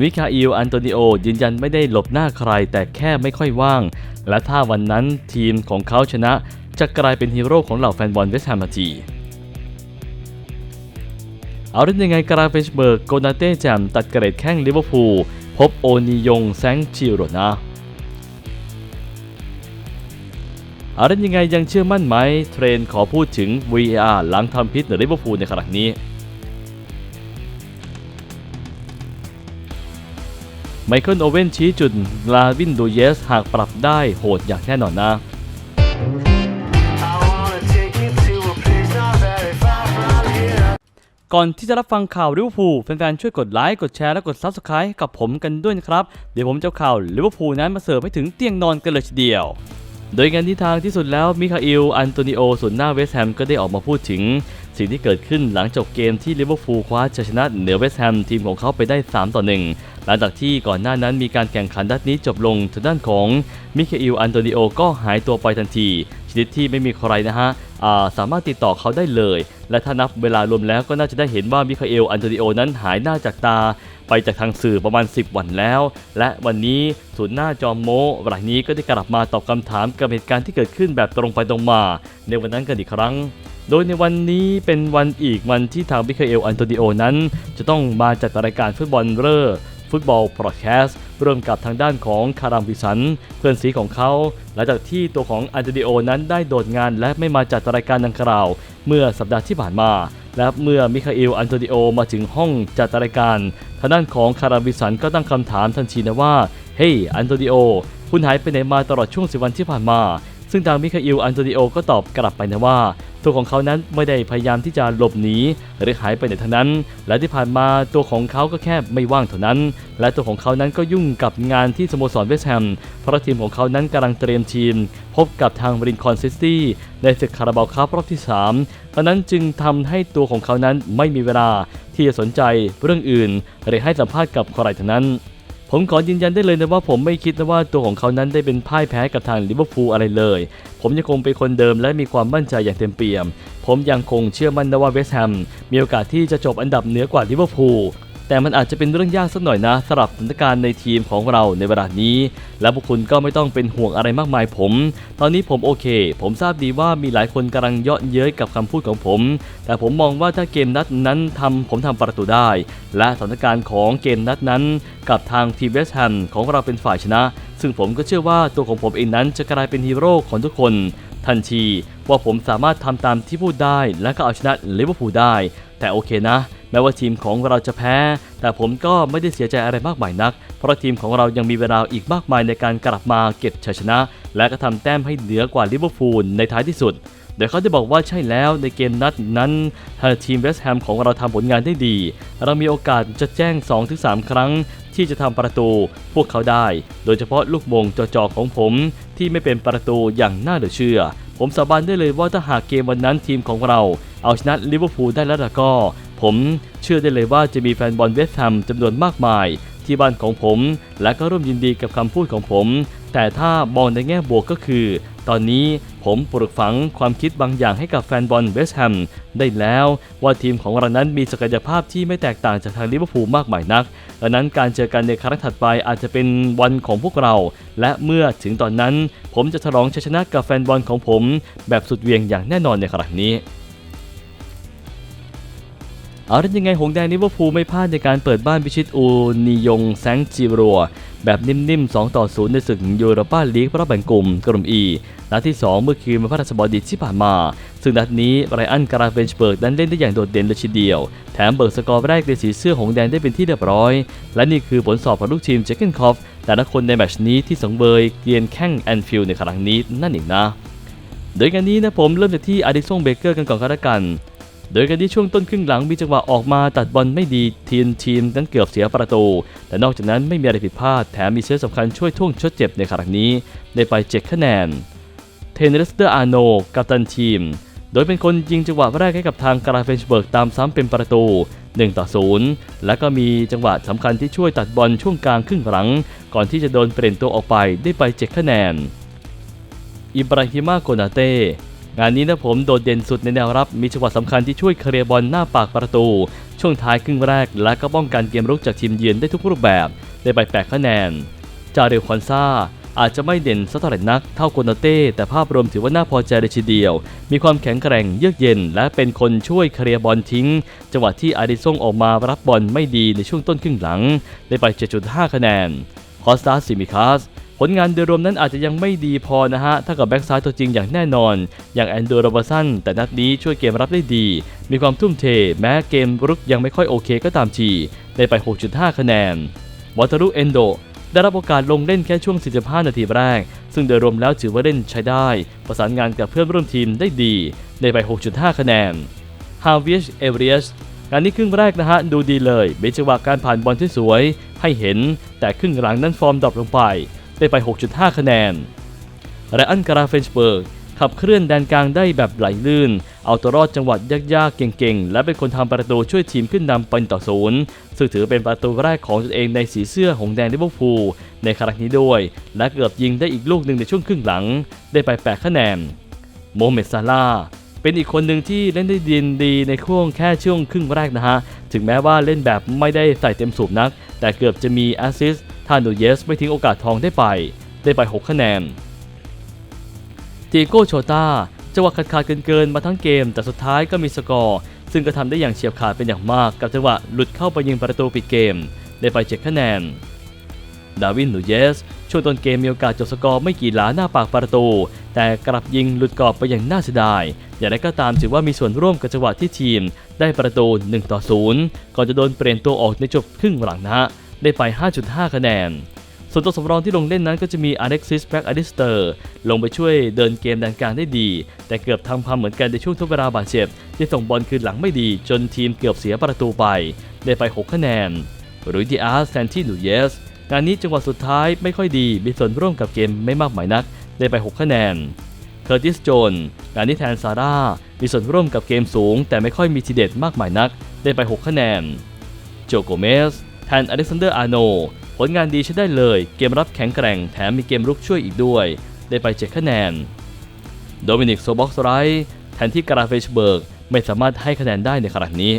มิคาอิลอันโตนิโอยืนยันไม่ได้หลบหน้าใครแต่แค่ไม่ค่อยว่าง และถ้าวันนั้นทีมของเขาชนะ จะกลายเป็นฮีโร่ของเหล่าแฟนบอลเวสต์แฮมทีเอาเล่นยังไงกราเฟชเบิร์กโกนาเต้แจมตัดเกรดแข้งลิเวอร์พูลพบโอนิยงแซงชิโรนาเอาเล่นยังไงยังเชื่อมั่นไหม เทรนขอพูดถึง VR หลังทำพิษในลิเวอร์พูลในขณะนี้ ไมเคิลโอเว่นชี้จุดลาวินดูเยสหากปรับได้โหดอย่างแน่นอนนะก่อนที่จะรับฟังข่าวลิเวอร์พูลแฟนๆ ช่วยกดไลค์ กดแชร์ และกด Subscribe กับผมกันด้วยนะครับ เดี๋ยวผมจะข่าวลิเวอร์พูลนั้นมาเสิร์ฟให้ถึงเตียงนอนกันเลยทีเดียว โดยงานที่ทางที่สุดแล้วมิคาอิล อันโตนิโอส่วนหน้าเวสต์แฮมก็ได้ออกมาพูดถึง สิ่งที่เกิดขึ้นหลังจบเกมที่ลิเวอร์พูลคว้าชัยชนะเหนือเวสต์แฮมทีมของเขาไปได้ 3 ต่อ 1 หลังจากที่ก่อนหน้านั้นมีการแข่งขันนัดนี้จบลงทางด้านของมิคาอิลอันโตนิโอก็หายตัวไปทันที ชนิดที่ไม่มีใครนะฮะสามารถติดต่อเขาได้เลย และถ้านับเวลารวมแล้วก็น่าจะได้เห็นว่ามิคาเอลอันโตนิโอนั้นหายหน้าจากตา ไปจากทางสื่อประมาณ 10 วันแล้ว และวันนี้ศูนย์หน้าจอมโมรายนี้ก็ได้กลับมาตอบคำถามกับเหตุการณ์ที่เกิดขึ้นแบบตรงไปตรงมา ในวันนั้นกันอีกครั้ง โดยในวันนี้เป็นวันอีกวันที่ทางมิคาเอลอันโตนิโอนั้น จะต้องมาจัดรายการฟุตบอลเรอฟุตบอลพอดแคสต์ร่วมกับทางด้านของคารามวิสัน เพื่อนสีของเขาหลังจากที่ตัวของอันโตนิโอนั้นได้โดดงานและไม่มาจัดรายการดังกล่าว เมื่อสัปดาห์ที่ผ่านมา และเมื่อมิคาเอลอันโตนิโอมาถึงห้องจัดรายการ ทางด้านของคารามวิสันก็ตั้งคำถามทันทีนะว่า เฮ้ยอันโตนิโอคุณหายไปไหนมาตลอดช่วงสิวันที่ผ่านมา ซึ่งทางมิคาอิลอันโตนิโอก็ตอบกลับไปนะว่า ตัวของเขานั้นไม่ได้พยายามที่จะหลบหนีหรือหายไปไหนทั้งนั้น และที่ผ่านมาตัวของเขาก็แค่ไม่ว่างเท่านั้น และตัวของเขานั้นก็ยุ่งกับงานที่สโมสรเวสต์แฮมเพราะทีมของเขานั้นกำลังเตรียมทีม พบกับทางรินคอนซิตี้ในศึกคาราบาวคัพรอบที่3เพราะนั้นจึงทำให้ตัวของเขานั้นไม่มีเวลาที่จะสนใจเรื่องอื่น หรือให้สัมภาษณ์กับใครทั้งนั้น ผมขอยืนยันได้เลยนะว่าผมไม่คิดนะว่าตัวของเขานั้นได้เป็นพ่ายแพ้กับทางลิเวอร์พูลอะไรเลย ผมยังคงเป็นคนเดิมและมีความมั่นใจอย่างเต็มเปี่ยม ผมยังคงเชื่อมั่นนะว่าเวสต์แฮมมีโอกาสที่จะจบอันดับเหนือกว่าลิเวอร์พูล แต่มันอาจจะเป็นเรื่องยากสักหน่อยนะสำหรับสถานการณ์ในทีมของเราในเวลานี้ และพวกคุณก็ไม่ต้องเป็นห่วงอะไรมากมายผม ตอนนี้ผมโอเค ผมทราบดีว่ามีหลายคนกำลังเยาะเย้ยกับคำพูดของผม แต่ผมมองว่าถ้าเกมนัดนั้นทำผมทำประตูได้ และสถานการณ์ของเกมนัดนั้น กับทางทีมเวสต์แฮมของเราเป็นฝ่ายชนะ ซึ่งผมก็เชื่อว่าตัวของผมเองนั้นจะกลายเป็นฮีโร่ของทุกคน ทันทีว่าผมสามารถทำตามที่พูดได้ และก็เอาชนะลิเวอร์พูลได้ แต่โอเคนะ แม้ว่าทีมของเราจะแพ้ แต่ผมก็ไม่ได้เสียใจอะไรมากมายนัก เพราะทีมของเรายังมีเวลาอีกมากมายในการกลับมาเก็บชัยชนะ และก็ทำแต้มให้เหนือกว่าลิเวอร์พูลในท้ายที่สุดโดยเขาได้บอกว่าใช่แล้วในเกมนัดนั้นถ้าทีมเวสต์แฮมของเราทำผลงานได้ดี เรามีโอกาสจะแจ้ง 2-3 ครั้งที่จะทำประตูพวกเขาได้ โดยเฉพาะลูกมงจอๆของผมที่ไม่เป็นประตูอย่างน่าเหลือเชื่อ ผมสาบานได้เลยว่าถ้าหากเกมวันนั้นทีมของเรา เอาชนะลิเวอร์พูลได้แล้วก็ ผมเชื่อได้เลยว่าจะมีแฟนบอลเวสต์แฮมจำนวนมากมาย ที่บ้านของผม และก็ร่วมยินดีกับคำพูดของผม แต่ถ้ามองในแง่บวกก็คือ ตอนนี้ผมปลูกฝังความคิดบางอย่างให้กับแฟนบอลเวสต์แฮมได้แล้วว่าทีมของเรานั้นมีศักยภาพที่ไม่แตกต่างจากทางลิเวอร์พูลมากมายนัก ดังนั้นการเจอกันในครั้งถัดไปอาจจะเป็นวันของพวกเรา และเมื่อถึงตอนนั้น ผมจะฉลองชัยชนะกับแฟนบอลของผม แบบสุดเวียงอย่างแน่นอนในครั้งนี้ เอาได้ยังไงหงแดงลิเวอร์พูลไม่พลาดในการเปิดบ้านพิชิตอูนิยงแซงจิรัว แบบนิ่มๆ 2 ต่อ 0 ในศึกยูโรปาลีกรอบแบ่งกลุ่มกลุ่ม E นัดที่ 2 เมื่อคืนวันพฤหัสบดีที่ผ่านมา ซึ่งนัดนี้ไรอันการาเวนชเบิร์กนั้นเล่นได้อย่างโดดเด่นเลยทีเดียว แถมเบิร์กสกอร์แรกในสีเสื้อหงแดงได้เป็นที่เรียบร้อย และนี่คือผลสอบของลูกทีมเจคเกนคอฟแต่ละคนในแมชนี้ที่สังเวยเกียนแข้งแอนฟิลด์ในครั้งนี้นั่นเองนะ โดยกันนี้นะผมเริ่มจากที่อาริซงเบเกอร์กันก่อนก็แล้วกัน โดยกันที่ช่วงต้นครึ่งหลังมีจังหวะออกมาตัดบอลไม่ดีทีมทีมนั้นเกือบเสียประตู แต่นอกจากนั้นไม่มีอะไรผิดพลาดแถมมีเซตสำคัญช่วยท่วงชดเจ็บในครั้งนี้ ได้ไปเจ็ดคะแนน เทนเนสเตอร์อาโนกัปตันทีม โดยเป็นคนยิงจังหวะแรกให้กับทางกราเฟนชเบิร์กตามซ้ำเป็นประตู 1 ต่อ 0 และก็มีจังหวะสำคัญที่ช่วยตัดบอลช่วงกลางครึ่งหลัง ก่อนที่จะโดนเปลี่ยนตัวออกไปได้ไปเจกคะแนน อิบราฮิมาโกนาเต้ งานนี้นะผมโดดเด่นสุดในแนวรับมีจังหวะสำคัญที่ช่วยเคลียร์บอลหน้าปากประตู ช่วงท้ายครึ่งแรก และก็ป้องกันเกมรุกจากทีมเยือนได้ทุกรูปแบบได้ไป8คะแนน จาเรลคอนซาอาจจะไม่เด่นสักเท่าไหร่นักเท่าโกนาเต้แต่ภาพรวมถือว่าน่าพอใจเลยทีเดียว มีความแข็งแกร่งเยือกเย็น และเป็นคนช่วยเคลียร์บอลทิ้ง จังหวะที่อาริซงออกมารับบอลไม่ดีในช่วงต้นครึ่งหลัง ได้ไป 7.5 คะแนนคอสตาซิมิคัส ผลงานโดยรวมนั้นอาจจะยังไม่ดีพอนะฮะถ้ากับแบ็กซ้ายตัวจริงอย่างแน่นอน อย่างแอนดูโรบสันแต่นัดนี้ช่วยเกมรับได้ดี มีความทุ่มเท แม้เกมรุกยังไม่ค่อยโอเคก็ตามทีได้ไป 6.5 คะแนนวอตารุเอนโดได้รับโอกาสลงเล่นแค่ช่วง 45 นาทีแรก ซึ่งโดยรวมแล้วถือว่าเล่นใช้ได้ ประสานงานกับเพื่อนร่วมทีมได้ดี ได้ไป 6.5 คะแนนฮาวิชเอเรียสงานนี้ครึ่งแรกนะฮะ ดูดีเลยเป็นจังหวะการผ่านบอลที่สวย ให้เห็น แต่ครึ่งหลังนั้นฟอร์มดรอปลงไป ได้ไป 6.5 คะแนนและอันการาเฟนสเบิร์กขับเคลื่อนแดนกลางได้แบบไหลลื่น เอาตัวรอดจังหวัดยากๆ เก่งๆ และเป็นคนทำประตูช่วยทีมขึ้นนำเป็นต่อศูนย์ซึ่งถือเป็นประตูแรกของตนเองในสีเสื้อหงแดงลิเวอร์พูลในครั้งนี้ด้วย และเกือบยิงได้อีกลูกหนึ่งในช่วงครึ่งหลัง ได้ไป 8 คะแนน โมเมดซาลาเป็นอีกคนหนึ่งที่เล่นได้ดีดีในช่วงแค่ช่วงครึ่งแรกนะฮะ ถึงแม้ว่าเล่นแบบไม่ได้ใส่เต็มสูบนัก แต่เกือบจะมีแอสซิสต์ ถ้านูเยสไม่ทิ้งโอกาสทองได้ไป ได้ไป 6 คะแนนตีโก้โชตาจังหวะขาดขาดเกินๆมาทั้งเกม แต่สุดท้ายก็มีสกอร์ ซึ่งก็ทำได้อย่างเฉียบขาดเป็นอย่างมาก กับจังหวะหลุดเข้าไปยิงประตูปิดเกม ได้ไป 7 คะแนนดาวินนูเยส ช่วงต้นเกมมีโอกาสจบสกอร์ไม่กี่หลาหน้าปากประตู แต่กลับยิงหลุดกรอบไปอย่างน่าเสียดาย อย่างไรก็ตามถือว่ามีส่วนร่วมกับจังหวะที่ทีม ได้ประตู1ต่อ0ก่อนจะโดนเปลี่ยนตัวออกในจบครึ่งหลังนะฮะ ได้ไป 5.5 คะแนน ส่วนตัวสำรองที่ลงเล่นนั้นก็จะมีอเล็กซิสแบ็กอดิสเตอร์ลงไปช่วยเดินเกมแดนกลางได้ดี แต่เกือบทำความเหมือนกันในช่วงทดเวลาบาดเจ็บ ที่ส่งบอลคืนหลังไม่ดีจนทีมเกือบเสียประตูไป ได้ไป 6 คะแนนรุยดิอาร์แซนที่หนูเยสงานนี้จังหวะสุดท้ายไม่ค่อยดีมีส่วนร่วมกับเกมไม่มากหมายนัก ได้ไป 6 คะแนนเคอร์ติสโจนงานนี้แทนซาร่ามีส่วนร่วมกับเกมสูง แต่ไม่ค่อยมีทีเด็ดมากมายนัก ได้ไป 6 คะแนนโจโกเมส ทนอเล็กซานเดอร์อาโน ผลงานดีใช้ได้เลย เกมรับแข็งแกร่งแถมมีเกมรุกช่วยอีกด้วย ได้ไป 7 คะแนน โดมินิกโซบ็อกส์ไรท์แทนที่กราเฟชเบิร์กไม่สามารถให้คะแนนได้ในขณะนี้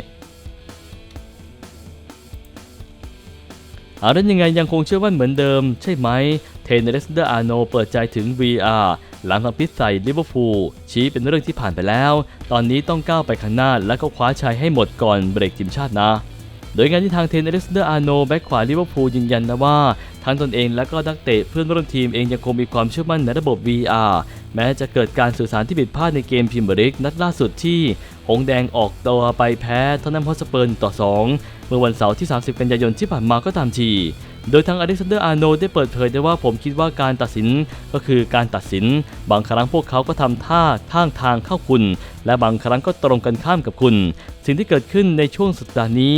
อาแล้ยังไงยังคงเชื่อมั่นเหมือนเดิม ใช่ไหม เทนเรสเดอร์อาโนเปิดใจถึง VR หลังทำพิษใส่ลิเวอร์พูลชี้เป็นเรื่องที่ผ่านไปแล้ว ตอนนี้ต้องก้าวไปข้างหน้าและก็คว้าชัยให้หมดก่อนเบรกทีมชาตินะ โดยงานที่ทางเทนเรสเดอร์อาโนแบ็คขวาลิเวอร์พูลยืนยันนะว่า ทั้งตนเองและก็นักเตะเพื่อนร่วมทีมเองยังคงมีความเชื่อมั่นในระบบ VR แม้จะเกิดการสื่อสารที่ผิดพลาดในเกมพรีเมียร์ลีกนัดล่าสุดที่ หงแดงออกตัวไปแพ้ทอตแนมฮอสเปอร์ต่อ 2 เมื่อวันเสาร์ที่ 30 กันยายนที่ผ่านมาก็ตามทีโดยทางอเล็กซานเดอร์อาร์โนได้เปิดเผยได้ว่าผมคิดว่าการตัดสินก็คือการตัดสิน บางครั้งพวกเขาก็ทำท่าทางทางเข้าคุณ และบางครั้งก็ตรงกันข้ามกับคุณ สิ่งที่เกิดขึ้นในช่วงสัปดาห์นี้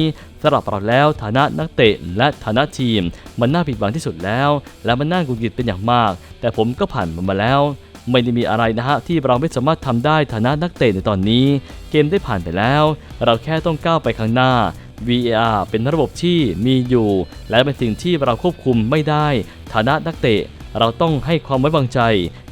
สำหรับเราแล้วฐานะนักเตะและฐานะทีม มันน่าผิดหวังที่สุดแล้ว และมันน่ากุนกิดเป็นอย่างมาก แต่ผมก็ผ่านมันมาแล้วไม่ได้มีอะไรนะฮะที่เราไม่สามารถทำได้ฐานะนักเตะในตอนนี้ เกมได้ผ่านไปแล้ว เราแค่ต้องก้าวไปข้างหน้า VAR เป็นระบบที่มีอยู่ และเป็นสิ่งที่เราควบคุมไม่ได้ ฐานะนักเตะ เราต้องให้ความไว้วางใจ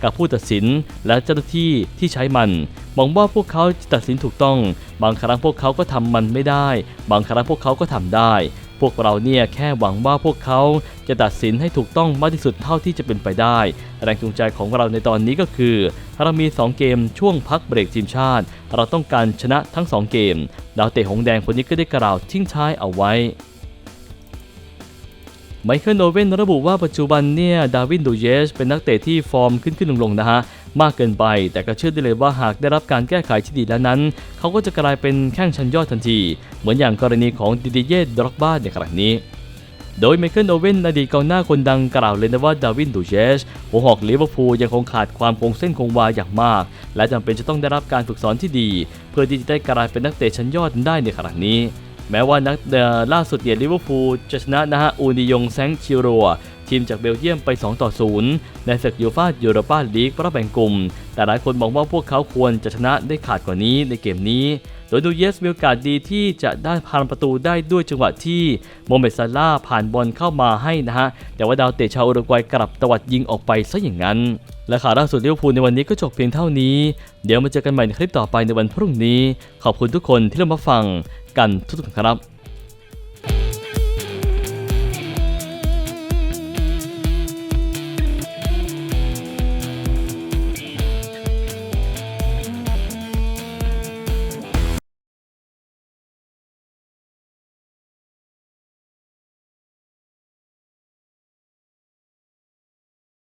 กับผู้ตัดสินและเจ้าหน้าที่ที่ใช้มันมองว่าพวกเขาจะตัดสินถูกต้อง บางครั้งพวกเขาก็ทำมันไม่ได้ บางครั้งพวกเขาก็ทำได้ พวกเราเนี่ยแค่หวังว่าพวกเขาจะตัดสินให้ถูกต้องมากที่สุดเท่าที่จะเป็นไปได้ แรงจูงใจของเราในตอนนี้ก็คือเรามี 2 เกมช่วงพักเบรกทีมชาติ เราต้องการชนะทั้ง 2 เกม ดาวเตะหงแดงคนนี้ก็ได้กล่าวทิ้งท้ายเอาไว้ ไมเคิลโอเว่นระบุว่าปัจจุบันเนี่ยดาวินดูเยสเป็นนักเตะที่ฟอร์มขึ้นขึ้นลงลงๆนะฮะมากเกินไป แต่ก็เชื่อได้เลยว่าหากได้รับการแก้ไขที่ดีแล้วนั้น เขาก็จะกลายเป็นแข้งชั้นยอดทันที เหมือนอย่างกรณีของดิดิเย่ดร็อกบ้าในครั้งนี้ โดยไมเคิลโอเว่นอดีตกองหน้าคนดังกล่าวเลยนะว่าดาวินดูเชสหัวหอกลิเวอร์พูลยังคงขาดความคงเส้นคงวาอย่างมาก และจำเป็นจะต้องได้รับการฝึกสอนที่ดี เพื่อที่จะได้กลายเป็นนักเตะชั้นยอดได้ในครั้งนี้ แม้ว่านักเอ่อล่าสุดเนี่ยลิเวอร์พูลจะชนะนะฮะอูนิยงแซงคิโรัวทีมจากเบลเยียมไป 2 ต่อ 0 ในศึกยูฟ่ายูโรปาลีกรอบแบ่งกลุ่ม แต่หลายคนมองว่าพวกเขาควรจะชนะได้ขาดกว่านี้ในเกมนี้ โดยดูเยสมีโอกาสดีที่จะได้ผ่านประตูได้ด้วยจังหวะที่โมเมดซาลาผ่านบอลเข้ามาให้นะฮะ แต่ว่าดาวเตะชาวอุรุกวัยกลับตวัดยิงออกไปซะอย่างนั้น และข่าวล่าสุดลิเวอร์พูลในวันนี้ก็จบเพียงเท่านี้ เดี๋ยวมาเจอกันใหม่ในคลิปต่อไปในวันพรุ่งนี้ ขอบคุณทุกคนที่เริ่มาฟังกันทุกๆครับ